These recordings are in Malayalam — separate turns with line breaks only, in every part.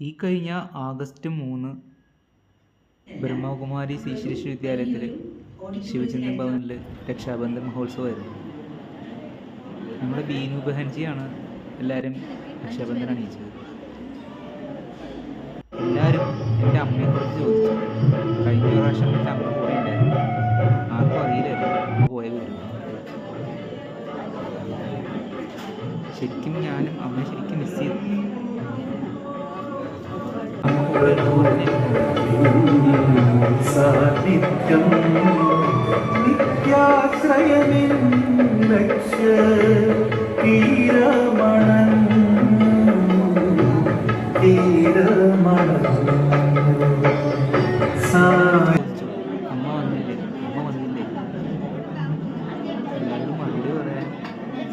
ഈ കഴിഞ്ഞ ആഗസ്റ്റ് മൂന്ന് ബ്രഹ്മകുമാരി ശ്രീ വിശ്വവിദ്യാലയത്തിൽ വിദ്യാലയത്തിൽ ശിവചന്ദ്രൻ ഭവനിൽ രക്ഷാബന്ധൻ മഹോത്സവമായിരുന്നു. നമ്മുടെ ബീനു ബഹൻജിയാണ് എല്ലാവരും രക്ഷാബന്ധൻ അണിയിച്ചത്. എല്ലാവരും എന്റെ അമ്മയെക്കുറിച്ച് ചോദിച്ചു. കഴിഞ്ഞ പ്രാവശ്യം എന്റെ അമ്മ കൂടെ ഉണ്ടായിരുന്നു. ആർക്കും അറിയില്ലായിരുന്നു. അമ്മ പോയ വിവരം. ശരിക്കും ഞാനും അമ്മ ശരിക്കും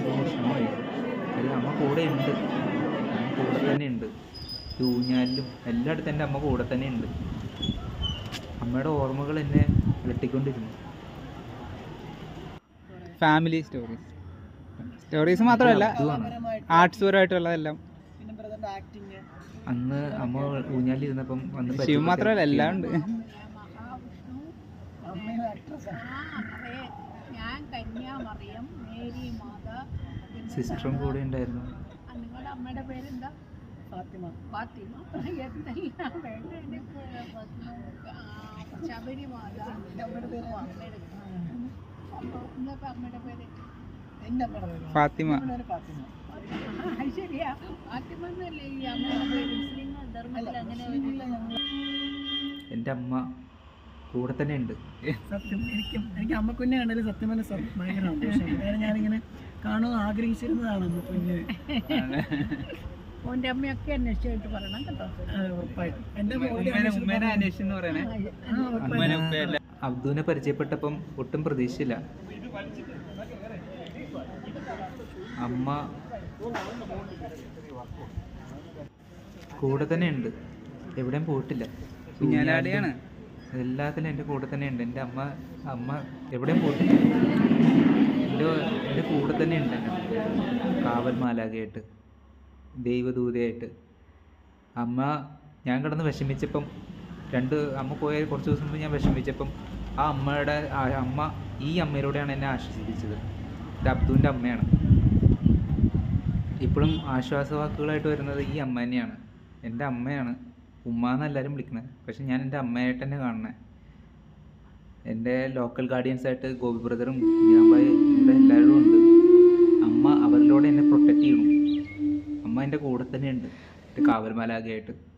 ഒരു വിഷമമായി കാര്യം അമ്മ കൂടെ ഉണ്ട് കൂടെ തന്നെ ഉണ്ട് ഊഞ്ഞാലിലും എല്ലായിടത്തും എന്റെ അമ്മ കൂടെ തന്നെ ഉണ്ട്. അമ്മയുടെ ഓർമ്മകൾ എന്നെ വെട്ടിക്കൊണ്ടിരുന്നു.
ഫാമിലി സ്റ്റോറീസ് സ്റ്റോറീസ് മാത്രമല്ല ആർട്സ് പരമായിട്ടുള്ളതെല്ലാം.
അന്ന് അമ്മ ഊഞ്ഞാലിരുന്നപ്പം വന്ന്
ശിവ മാത്രമല്ല എല്ലാം ഉണ്ട്.
അമ്മയും ആക്ട്രസ്
അതെ. ഞാൻ കന്യാമറിയം മേരി മാത
സിസ്റ്ററും കൂടെ ഉണ്ടായിരുന്നു.
നിങ്ങളുടെ അമ്മയുടെ പേരെന്താ?
ഫാത്തിമ.
ഫാത്തിമ എന്തെല്ലാം വേണ്ട.
എന്റെ അമ്മയുടെ
അമ്മയുടെ അപ്പൊ ഇന്നത്തെ അമ്മയുടെ പേര്
എന്റെ അമ്മയുടെ പേര്
ഫാത്തിമ.
ഫാത്തിമ
ശരിയാ. ഫാത്തിമ എന്നല്ലേ ഈ അമ്മയുടെ പേര്? മുസ്ലിം ധർമ്മത്തിൽ അങ്ങനെ
എന്റെ അമ്മ കൂടെ തന്നെ ഉണ്ട്.
സത്യം എനിക്ക് എനിക്ക് അമ്മക്കുഞ്ഞെ കണ്ടാലും സത്യം പറഞ്ഞ സ- ഭയങ്കര സന്തോഷമാണ് ഞാനിങ്ങനെ കാണുമെന്ന് ആഗ്രഹിച്ചിരുന്നതാണ് അമ്മക്കുഞ്ഞ്
ഓന്റെ അമ്മയൊക്കെ അന്വേഷിച്ചായിട്ട് പറയണം കേട്ടോ.
അബ്ദുവിനെ പരിചയപ്പെട്ടപ്പം ഒട്ടും പ്രതീക്ഷയില്ല അമ്മ കൂടെ തന്നെ ഉണ്ട്. എവിടെയും പോയിട്ടില്ല.
കുഞ്ഞാലാടിയാണ്.
എല്ലാത്തിലും എന്റെ കൂടെ തന്നെ ഉണ്ട്. എന്റെ അമ്മ അമ്മ എവിടെയും പോയിട്ടില്ല. എന്റെ എന്റെ കൂടെ തന്നെ ഉണ്ട്. കാവൽ മാലാകയായിട്ട് ദൈവദൂതയായിട്ട്. അമ്മ ഞാൻ കിടന്ന് വിഷമിച്ചപ്പം രണ്ട് അമ്മ പോയ കുറച്ച് ദിവസം മുമ്പ് ഞാൻ വിഷമിച്ചപ്പം ആ അമ്മയുടെ അമ്മ ഈ അമ്മയിലൂടെയാണ് എന്നെ ആശ്വസിപ്പിച്ചത്. ഇത് അബ്ദുവിന്റെ അമ്മയാണ്. ഇപ്പോഴും ആശ്വാസവാക്കുകളായിട്ട് വരുന്നത് ഈ അമ്മ തന്നെയാണ്. എന്റെ അമ്മയാണ്. ഉമ്മ എന്നെല്ലാവരും വിളിക്കുന്നത് പക്ഷെ ഞാൻ എന്റെ അമ്മയായിട്ട് തന്നെ കാണണേ. എന്റെ ലോക്കൽ ഗാർഡിയൻസായിട്ട് ഗോപി ബ്രദറും ഞാൻ ഇവിടെ എല്ലാവരും ഉണ്ട്. അമ്മ അവരിലൂടെ എന്നെ എന്റെ കൂടെ തന്നെ ഉണ്ട്. എന്റെ കാവൽമാലാകയായിട്ട്